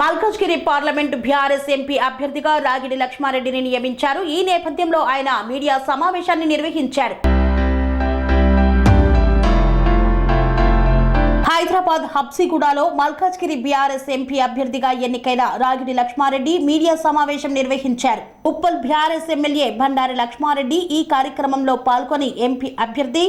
Malkajgiri parliament BRS MP అభ్యర్థిగా రాగిడి లక్ష్మారెడ్డిని నియమించారు. ఈ నేపథ్యంలో ఆయన మీడియా సమావేశాన్ని నిర్వహించారు. హైదరాబాద్ హబ్సిగూడలో మల్కాజ్గిరి బీఆర్ఎస్ ఎంపీ అభ్యర్థిగా ఎన్నికైన రాగిడి లక్ష్మారెడ్డి మీడియా సమావేశం నిర్వహించారు. ఉప్పల్ బీఆర్ఎస్ ఎమ్మెల్యే బండారి లక్ష్మారెడ్డి ఈ కార్యక్రమంలో పాల్గొని ఎంపీ అభ్యర్థి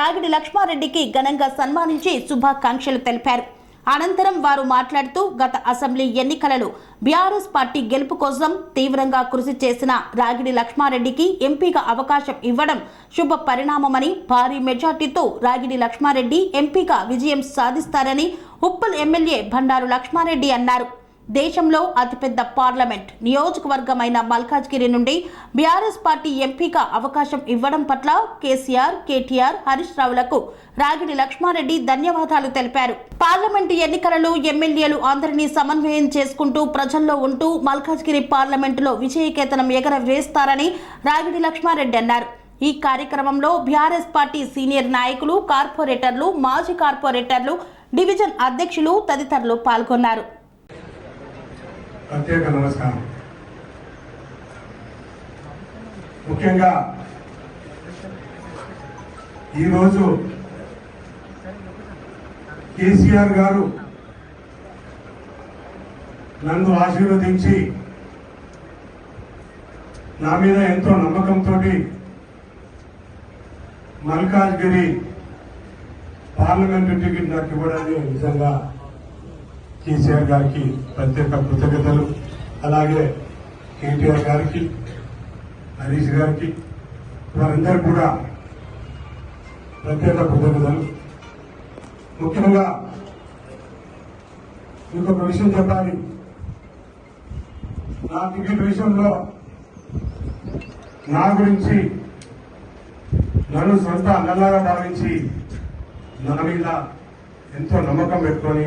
రాగిడి లక్ష్మారెడ్డికి ఘనంగా సన్మానించి శుభాకాంక్షలు తెలిపారు. అనంతరం వారు మాట్లాడుతూ గత అసెంబ్లీ ఎన్నికలలో బీఆర్ఎస్ పార్టీ గెలుపు కోసం తీవ్రంగా కృషి చేసిన రాగిడి లక్ష్మారెడ్డికి ఎంపీగా అవకాశం ఇవ్వడం శుభ పరిణామమని భారీ మెజార్టీతో రాగిడి లక్ష్మారెడ్డి ఎంపీగా విజయం సాధిస్తారని ఉప్పల్ ఎమ్మెల్యే బండారు లక్ష్మారెడ్డి అన్నారు. దేశంలో అతిపెద్ద పార్లమెంట్. నియోజకవర్గమైన మల్కాజ్గిరి నుండి బీఆర్ఎస్ పార్టీ ఎంపీగా అవకాశం ఇవ్వడం పట్ల కేసీఆర్ కేటీఆర్ హరీష్ రావులకు రాగిడి లక్ష్మారెడ్డి ధన్యవాదాలు తెలిపారు. పార్లమెంటు ఎన్నికలలో ఎమ్మెల్యేలు అందరినీ సమన్వయం చేసుకుంటూ ప్రజల్లో ఉంటూ మల్కాజ్గిరి పార్లమెంటులో విజయకేతనం ఎగరవేస్తారని రాగిడి లక్ష్మారెడ్డి అన్నారు. ఈ కార్యక్రమంలో బీఆర్ఎస్ పార్టీ సీనియర్ నాయకులు కార్పొరేటర్లు మాజీ కార్పొరేటర్లు డివిజన్ అధ్యక్షులు తదితరులు పాల్గొన్నారు. ప్రత్యేక నమస్కారం. ముఖ్యంగా ఈరోజు కేసీఆర్ గారు నన్ను ఆశీర్వదించి నా మీద ఎంతో నమ్మకంతో మల్కాజ్గిరి పార్లమెంటు టికెట్ నాకు ఇవ్వడానికి నిజంగా కేసీఆర్ గారికి ప్రత్యేక కృతజ్ఞతలు. అలాగే కేటీఆర్ గారికి హరీష్ గారికి వారందరూ కూడా ప్రత్యేక కృతజ్ఞతలు. ముఖ్యంగా ఇంకొక విషయం చెప్పాలి. నా టికెట్ విషయంలో నా గురించి నన్ను సొంత అన్నలాగా భావించి నా మీద ఎంతో నమ్మకం పెట్టుకొని